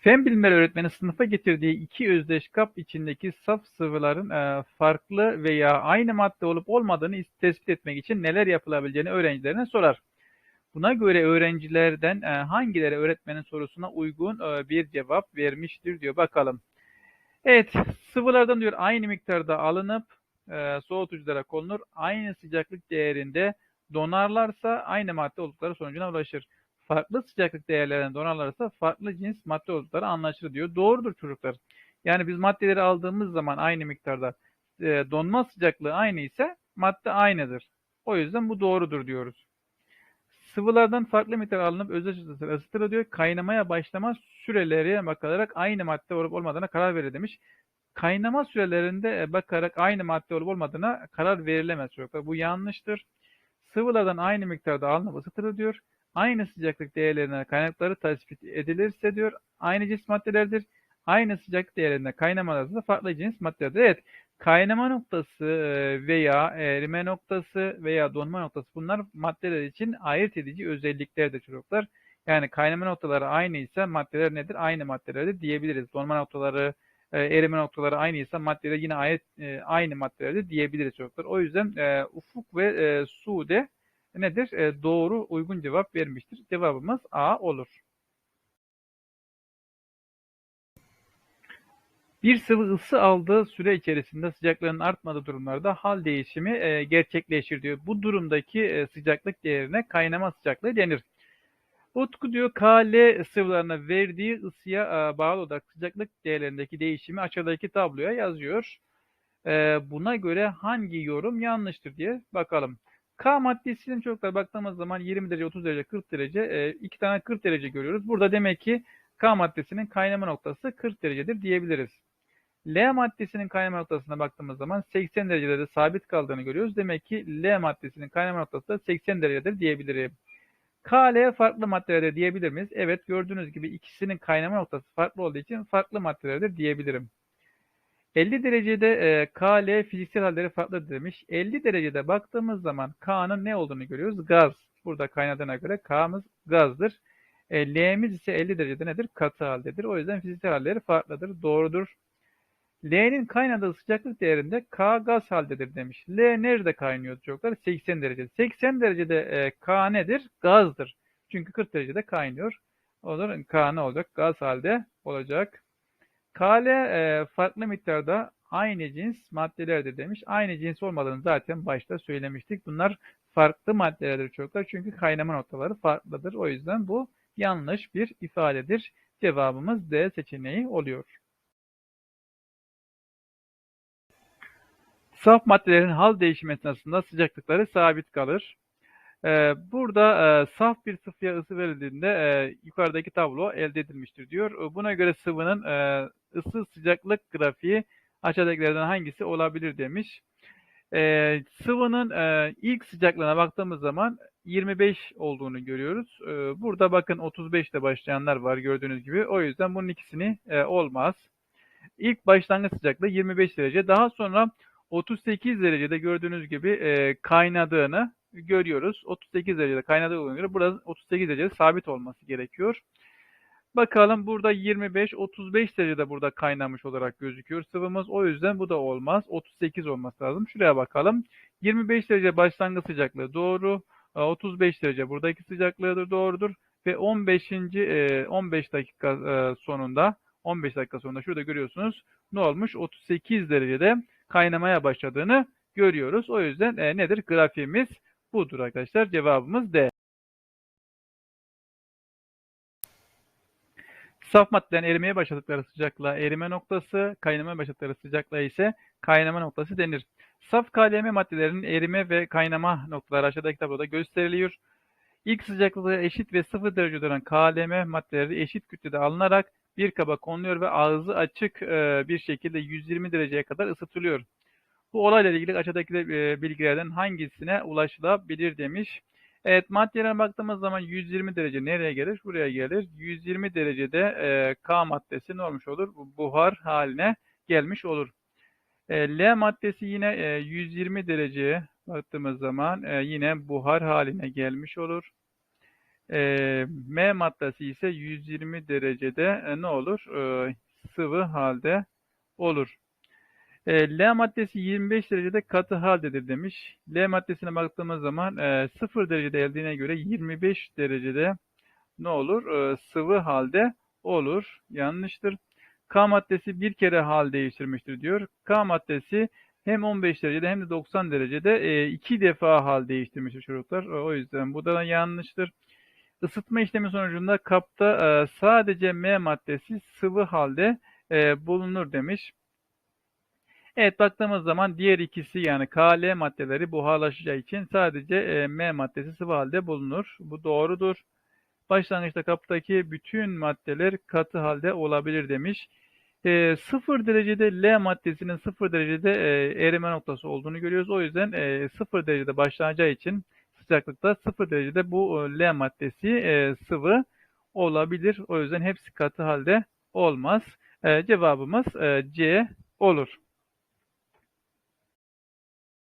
Fen bilimleri öğretmeni sınıfa getirdiği iki özdeş kap içindeki saf sıvıların e, farklı veya aynı madde olup olmadığını tespit etmek için neler yapılabileceğini öğrencilerine sorar. Buna göre öğrencilerden e, hangileri öğretmenin sorusuna uygun e, bir cevap vermiştir diyor. Bakalım. Evet, sıvılardan diyor aynı miktarda alınıp e, soğutuculara konulur. Aynı sıcaklık değerinde donarlarsa aynı madde oldukları sonucuna ulaşır. Farklı sıcaklık değerlerinde donarlarsa farklı cins madde oldukları anlaşılır diyor. Doğrudur çocuklar. Yani biz maddeleri aldığımız zaman aynı miktarda e, donma sıcaklığı aynı ise madde aynıdır. O yüzden bu doğrudur diyoruz. Sıvılardan farklı miktar alınıp özdeş ısıtılır diyor. Kaynamaya başlama süreleri bakılarak aynı madde olup olmadığına karar verir demiş. Kaynama sürelerinde e, bakarak aynı madde olup olmadığına karar verilemez çocuklar. Bu yanlıştır. Sıvılardan aynı miktarda alınıp ısıtılır diyor. Aynı sıcaklık değerlerine kaynakları tespit edilirse diyor aynı cins maddelerdir. Aynı sıcaklık değerlerinde kaynamalarında farklı cins maddelerdir. Evet kaynama noktası veya erime noktası veya donma noktası bunlar maddeler için ayırt edici özelliklerdir çocuklar. Yani kaynama noktaları aynı ise maddeler nedir? Aynı maddelerdir diyebiliriz. Donma noktaları, erime noktaları aynı ise maddeler yine ayet, e, aynı maddelerdir diyebiliriz çocuklar. O yüzden e, Ufuk ve e, Sude nedir? E, doğru uygun cevap vermiştir. Cevabımız A olur. Bir sıvı ısı aldığı süre içerisinde sıcaklığının artmadığı durumlarda hal değişimi e, gerçekleşir diyor. Bu durumdaki e, sıcaklık değerine kaynama sıcaklığı denir. Utku diyor KL sıvılarına verdiği ısıya e, bağlı olarak sıcaklık değerlerindeki değişimi aşağıdaki tabloya yazıyor. E, buna göre hangi yorum yanlıştır diye bakalım. K maddesinin çocuklar baktığımız zaman 20 derece, 30 derece, 40 derece, e, iki tane 40 derece görüyoruz. Burada demek ki K maddesinin kaynama noktası 40 derecedir diyebiliriz. L maddesinin kaynama noktasına baktığımız zaman 80 derecede sabit kaldığını görüyoruz. Demek ki L maddesinin kaynama noktası da 80 derecedir diyebilirim. KL farklı maddelerde diyebilir miyiz? Evet gördüğünüz gibi ikisinin kaynama noktası farklı olduğu için farklı maddelerdir diyebilirim. 50 derecede e, KL fiziksel halleri farklı demiş. 50 derecede baktığımız zaman K'nın ne olduğunu görüyoruz? Gaz. Burada kaynadığına göre K'mız gazdır. E, L'miz ise 50 derecede nedir? Katı haldedir. O yüzden fiziksel halleri farklıdır. Doğrudur. L'nin kaynadığı sıcaklık değerinde K gaz haldedir demiş. L nerede kaynıyor çocuklar? 80 derecede. 80 derecede e, K nedir? Gazdır. Çünkü 40 derecede kaynıyor. O zaman K ne olacak? Gaz halde olacak. Kl e, farklı miktarda aynı cins maddelerdir demiş. Aynı cins olmadığını zaten başta söylemiştik. Bunlar farklı maddelerdir çocuklar. Çünkü kaynama noktaları farklıdır. O yüzden bu yanlış bir ifadedir. Cevabımız D seçeneği oluyor. Saf maddelerin hal değişimi esnasında sıcaklıkları sabit kalır. Ee, burada e, saf bir sıvıya ısı verildiğinde e, yukarıdaki tablo elde edilmiştir diyor. Buna göre sıvının e, ısı sıcaklık grafiği aşağıdakilerden hangisi olabilir demiş. E, sıvının e, ilk sıcaklığına baktığımız zaman 25 olduğunu görüyoruz. E, burada bakın 35 ile başlayanlar var gördüğünüz gibi. O yüzden bunun ikisini e, olmaz. İlk başlangıç sıcaklığı 25 derece. Daha sonra 38 derecede gördüğünüz gibi e, kaynadığını görüyoruz. 38 derecede kaynadığına göre burada 38 derecede sabit olması gerekiyor. Bakalım burada 25-35 derecede burada kaynamış olarak gözüküyor sıvımız. O yüzden bu da olmaz. 38 olması lazım. Şuraya bakalım. 25 derece başlangıç sıcaklığı doğru. 35 derece buradaki sıcaklığıdır doğrudur. Ve 15. 15 dakika sonunda 15 dakika sonunda şurada görüyorsunuz ne olmuş? 38 derecede kaynamaya başladığını görüyoruz. O yüzden e, nedir? Grafiğimiz budur arkadaşlar. Cevabımız D. Saf maddelerin erimeye başladıkları sıcaklığa erime noktası, kaynamaya başladıkları sıcaklığa ise kaynama noktası denir. Saf KLM maddelerinin erime ve kaynama noktaları aşağıdaki tabloda gösteriliyor. İlk sıcaklığı eşit ve sıfır derecede olan KLM maddeleri eşit kütlede alınarak bir kaba konuluyor ve ağzı açık bir şekilde 120 dereceye kadar ısıtılıyor. Bu olayla ilgili aşağıdaki e, bilgilerden hangisine ulaşılabilir demiş. Evet maddeye baktığımız zaman 120 derece nereye gelir? Buraya gelir. 120 derecede e, K maddesi ne olmuş olur? Buhar haline gelmiş olur. E, L maddesi yine e, 120 dereceye baktığımız zaman e, yine buhar haline gelmiş olur. E, M maddesi ise 120 derecede e, ne olur? E, sıvı halde olur. E, L maddesi 25 derecede katı haldedir demiş. L maddesine baktığımız zaman e, 0 derecede geldiğine göre 25 derecede ne olur? E, sıvı halde olur. Yanlıştır. K maddesi bir kere hal değiştirmiştir diyor. K maddesi hem 15 derecede hem de 90 derecede e, iki defa hal değiştirmiştir çocuklar. E, O yüzden bu da yanlıştır. Isıtma işlemi sonucunda kapta e, sadece M maddesi sıvı halde e, bulunur demiş. Evet baktığımız zaman diğer ikisi yani KL maddeleri buharlaşacağı için sadece e, M maddesi sıvı halde bulunur. Bu doğrudur. Başlangıçta kaptaki bütün maddeler katı halde olabilir demiş. E, 0 derecede L maddesinin 0 derecede e, erime noktası olduğunu görüyoruz. O yüzden e, 0 derecede başlanacağı için sıcaklıkta 0 derecede bu e, L maddesi e, sıvı olabilir. O yüzden hepsi katı halde olmaz. E, cevabımız e, C olur.